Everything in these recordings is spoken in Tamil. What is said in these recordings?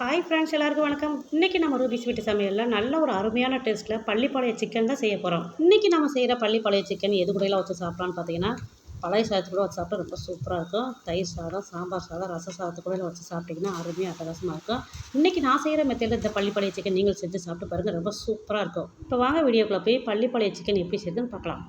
ஹாய் ஃப்ரெண்ட்ஸ் எல்லாருக்கும் வணக்கம். இன்றைக்கி நம்ம ரூபி ஸ்வீட் சமையலில் நல்ல ஒரு அருமையான டேஸ்ட்டில் பள்ளிப்பாளைய சிக்கன் தான் செய்ய போகிறோம் இன்றைக்கி நம்ம செய்கிற பள்ளிப்பாளைய சிக்கன் எது கூடலாம் வச்சு சாப்பிட்லான்னு பார்த்தீங்கன்னா பழைய சாதத்து கூட வச்சு சாப்பிட்டா ரொம்ப சூப்பராக இருக்கும். தயிர் சாதம் சாம்பார் சாதம் ரச சாதத்து கூட வச்சு சாப்பிட்டிங்கன்னா அருமையாக அட்டகாசமாக இருக்கும். இன்றைக்கி நான் செய்கிற மெத்தடில் இந்த பள்ளிப்பாளைய சிக்கன் நீங்கள் செஞ்சு சாப்பிட்டு பாருங்கள் ரொம்ப சூப்பராக இருக்கும். இப்போ வாங்க வீடியோக்குள்ளே போய் பள்ளிப்பாளைய சிக்கன் எப்படி செய்யுதுன்னு பார்க்கலாம்.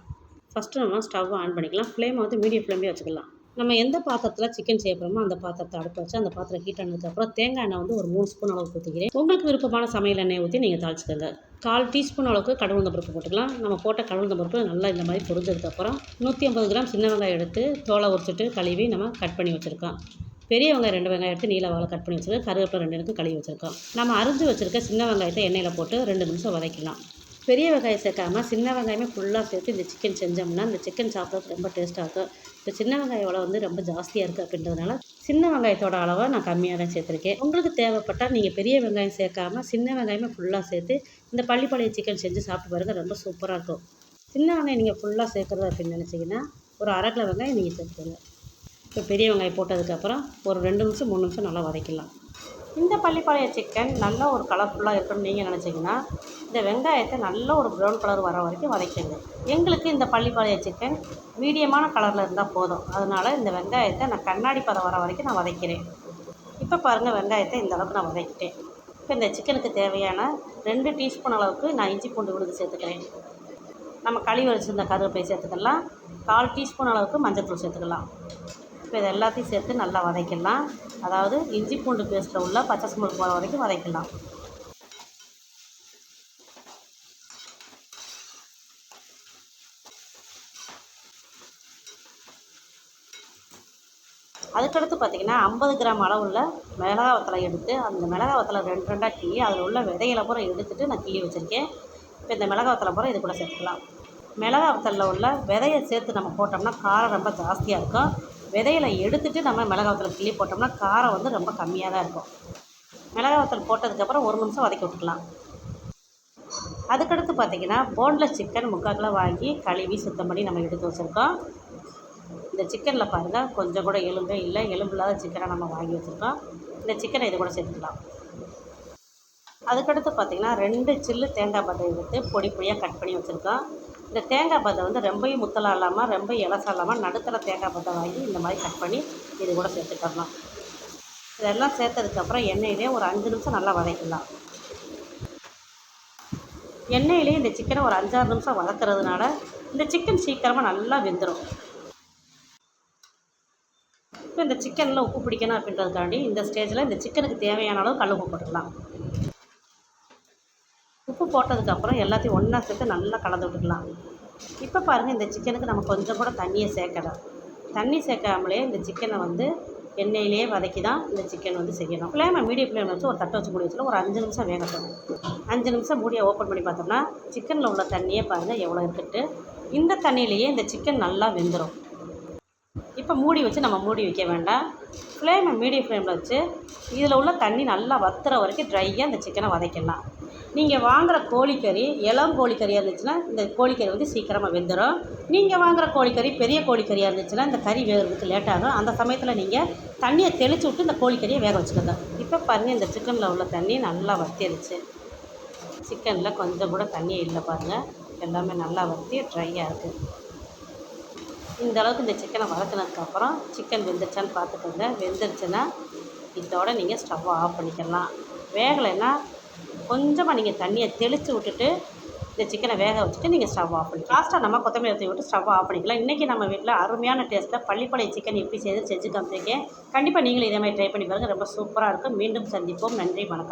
ஃபஸ்ட்டு நம்ம ஸ்டவ் ஆன் பண்ணிக்கலாம். ஃப்ளேமை வந்து மீடியம் ஃப்ளேம்லேயே வச்சுக்கலாம். நம்ம எந்த பாத்திரத்தில் சிக்கன் செய்ய போகிறோமோ அந்த பாத்திரத்தை அடுப்பு வச்சு அந்த பாத்திரம் ஹீட் ஆனதுக்கப்புறம் தேங்காய் எண்ணெய் வந்து ஒரு மூணு ஸ்பூன் அளவுக்கு ஊற்றிக்கிறேன் உங்களுக்கு விருப்பமான சமையல் எண்ணெய் ஊற்றி நீங்கள் தாளிச்சுக்கோங்க. கால் டீஸ்பூன் அளவுக்கு கடவுந்த பருப்பு போட்டுக்கலாம். நம்ம போட்ட கடவுந்த பருப்பு நல்லா இந்த மாதிரி பொரிஞ்சதுக்கப்புறம் நூற்றி ஐம்பது கிராம் சின்ன வெங்காயம் எடுத்து தோலை உரிச்சிட்டு கழுவி நம்ம கட் பண்ணி வச்சுருக்கோம். பெரிய வெங்காயம் ரெண்டு வெங்காயம் எடுத்து நீல வாழை கட் பண்ணி வச்சுருக்கோம். கருவேப்பிலை ரெண்டு எனக்கு கழுவி வச்சுருக்கோம். நம்ம அரிஞ்சு வச்சுருக்க சின்ன வெங்காயத்தை எண்ணெயில் போட்டு ரெண்டு நிமிஷம் வதக்கலாம் பெரிய வெங்காயம் சேர்க்காம சின்ன வெங்காயமே ஃபுல்லாக சேர்த்து இந்த சிக்கன் செஞ்சோம்னா இந்த சிக்கன் சாப்பிட்றதுக்கு ரொம்ப டேஸ்ட்டாக இருக்கும். இப்போ சின்ன வெங்காயம் விலை வந்து ரொம்ப ஜாஸ்தியாக இருக்குது அப்படின்றதுனால சின்ன வெங்காயத்தோட அளவை நான் கம்மியாக தான் சேர்த்துருக்கேன். உங்களுக்கு தேவைப்பட்டால் நீங்கள் பெரிய வெங்காயம் சேர்க்காம சின்ன வெங்காயமே ஃபுல்லாக சேர்த்து இந்த பள்ளிப்பாளைய சிக்கன் செஞ்சு சாப்பிட்டு பாருங்கள் ரொம்ப சூப்பராக இருக்கும். சின்ன வெங்காயம் நீங்கள் ஃபுல்லாக சேர்க்குறது அப்படின்னு நினச்சிங்கன்னா ஒரு அரை கிலோ வெங்காயம் நீங்கள் சேர்த்துக்கோங்க. இப்போ பெரிய வெங்காயம் போட்டதுக்கப்புறம் ஒரு ரெண்டு நிமிஷம் மூணு நிமிஷம் நல்லா வதக்கிடலாம். இந்த பள்ளிப்பாளைய சிக்கன் நல்ல ஒரு கலர்ஃபுல்லாக இருக்கணும்னு நீங்கள் நினச்சிங்கன்னா இந்த வெங்காயத்தை நல்ல ஒரு ப்ரௌன் கலர் வர வரைக்கும் வதக்கிடுங்க. எங்களுக்கு இந்த பள்ளிப்பாளைய சிக்கன் மீடியமான கலரில் இருந்தால் போதும். அதனால் இந்த வெங்காயத்தை நான் கண்ணாடி பதம் வர வரைக்கும் நான் வதக்கிறேன். இப்போ பாருங்கள் வெங்காயத்தை இந்த அளவுக்கு நான் வதக்கிட்டேன். இப்போ இந்த சிக்கனுக்கு தேவையான ரெண்டு டீஸ்பூன் அளவுக்கு நான் இஞ்சி பூண்டு விழுது சேர்த்துக்கிறேன். நம்ம கழுவி வச்சுருந்த கருவேப்பிலை சேர்த்துக்கலாம். கால் டீஸ்பூன் அளவுக்கு மஞ்சள் தூள் சேர்த்துக்கலாம். இப்போ இது எல்லாத்தையும் சேர்த்து நல்லா வதக்கிடலாம். அதாவது இஞ்சி பூண்டு பேஸ்ட்டில் உள்ள பச்சை ஸ்மெல் போகிற வரைக்கும் வதக்கலாம் அதுக்கடுத்து பார்த்திங்கன்னா ஐம்பது கிராம் அளவுள்ள மிளகா வத்தலை எடுத்து அந்த மிளகா வத்தலை ரெண்டு ரெண்டாக கிள்ளி அதில் உள்ள விதையில பூரா எடுத்துகிட்டு நான் கிள்ளி வச்சுருக்கேன். இப்போ இந்த மிளகா வத்தலை பூரா இது கூட சேர்த்துக்கலாம். மிளகா வத்தலில் உள்ள விதையை சேர்த்து நம்ம போட்டோம்னா காரம் ரொம்ப ஜாஸ்தியாக இருக்கும். விதையில எடுத்துகிட்டு நம்ம மிளகா வத்தல் கிள்ளி போட்டோம்னா காரம் வந்து ரொம்ப கம்மியாக தான் இருக்கும். மிளகா வத்தல் போட்டதுக்கப்புறம் ஒரு நிமிஷம் வதக்கி விட்டுக்கலாம். அதுக்கடுத்து பார்த்திங்கன்னா போன்லெஸ் சிக்கன் முக்கால் கிலோ வாங்கி கழுவி சுத்தம் பண்ணி நம்ம எடுத்து வச்சுருக்கோம். இந்த சிக்கனில் பாருங்கள் கொஞ்சம் கூட எலும்பே இல்லை. எலும்பு இல்லாத சிக்கனை நம்ம வாங்கி வச்சுருக்கோம். இந்த சிக்கனை இது கூட சேர்த்துக்கலாம். அதுக்கடுத்து பார்த்திங்கன்னா ரெண்டு சில்லு தேங்காய் பட்டை எடுத்து பொடி பொடியாக கட் பண்ணி வச்சுருக்கோம். இந்த தேங்காய் பத்தை வந்து ரொம்பையும் முத்தலாக இல்லாமல் ரொம்ப இலசா இல்லாமல் நடுத்தர தேங்காய் பத்தை வாங்கி இந்த மாதிரி கட் பண்ணி இது கூட சேர்த்துக்கலாம். இதெல்லாம் சேர்த்ததுக்கப்புறம் எண்ணெயிலே ஒரு அஞ்சு நிமிஷம் நல்லா வதக்கலாம் எண்ணெயிலே இந்த சிக்கனை ஒரு அஞ்சாறு நிமிஷம் வதக்கிறதுனால இந்த சிக்கன் சீக்கிரமாக நல்லா வெந்துடும் இப்போ இந்த சிக்கனில் உப்பு பிடிக்கணும் அப்படின்றதுக்காண்டி இந்த ஸ்டேஜில் இந்த சிக்கனுக்கு தேவையான அளவு கல் உப்பு போட்டுக்கலாம். உப்பு போட்டதுக்கப்புறம் எல்லாத்தையும் ஒன்றா சேர்த்து நல்லா கலந்து விட்டுக்கலாம். இப்போ பாருங்கள் இந்த சிக்கனுக்கு நம்ம கொஞ்சம் கூட தண்ணியை சேர்க்கலாம் தண்ணி சேர்க்காமலே இந்த சிக்கனை வந்து எண்ணெயிலே வதக்கி தான் இந்த சிக்கன் வந்து செய்யணும். ஃப்ளேமை மீடியம் ஃப்ளேம் வச்சு ஒரு தட்டை வச்சு மூடி வச்சுட்டு ஒரு அஞ்சு நிமிஷம் வேகட்டும் அஞ்சு நிமிஷம் மூடியை ஓப்பன் பண்ணி பார்த்தோம்னா சிக்கனில் உள்ள தண்ணியே பாருங்கள் எவ்வளோ இருக்குட்டு இந்த தண்ணியிலேயே இந்த சிக்கன் நல்லா வெந்துடும் இப்போ மூடி வச்சு நம்ம மூடி வைக்க வேண்டாம். ஃப்ளேமை மீடியம் ஃப்ளேமில் வச்சு இதில் உள்ள தண்ணி நல்லா வத்துற வரைக்கும் ட்ரையாக இந்த சிக்கனை வதக்கிடலாம். நீங்கள் வாங்குகிற கோழிக்கறி இளம் கோழிக்கறியாக இருந்துச்சுன்னா இந்த கோழிக்கறி வந்து சீக்கிரமாக வெந்துடும் நீங்கள் வாங்குகிற கோழிக்கறி பெரிய கோழிக்கறியாக இருந்துச்சுன்னா இந்த கறி வேகிறதுக்கு லேட் ஆகும். அந்த சமயத்தில் நீங்கள் தண்ணியை தெளித்து விட்டு இந்த கோழிக்கறியை வேக வச்சுக்கோங்க. இப்போ பாருங்கள் இந்த சிக்கனில் உள்ள தண்ணி நல்லா வத்திருச்சு. சிக்கனில் கொஞ்சம் கூட தண்ணியே இல்லை பாருங்கள் எல்லாமே நல்லா வத்தி ட்ரையாக இருக்குது இந்த அளவுக்கு இந்த சிக்கனை வளர்த்துனதுக்கப்புறம் சிக்கன் வெந்துருச்சான்னு பார்த்துக்கோங்க. வெந்துருச்சுன்னா இதோட நீங்கள் ஸ்டவ்வை ஆஃப் பண்ணிக்கலாம். வேகலைன்னா கொஞ்சமாக நீங்கள் தண்ணியை தெளித்து விட்டுட்டு இந்த சிக்கனை வேக வச்சுட்டு நீங்கள் ஸ்டவ் ஆஃப் பண்ணி லாஸ்ட்டாக நம்ம கொத்தமல்லி ஊற்றி விட்டு ஸ்டவ் ஆஃப் பண்ணிக்கலாம். இன்றைக்கி நம்ம வீட்டில் அருமையான டேஸ்ட்டில் பள்ளிப்பாளைய சிக்கன் எப்படி செய்து செஞ்சு காமிச்சிருக்கேன் கண்டிப்பாக நீங்களும் இதே மாதிரி ட்ரை பண்ணி பாருங்கள் ரொம்ப சூப்பராக இருக்கும். மீண்டும் சந்திப்போம். நன்றி வணக்கம்.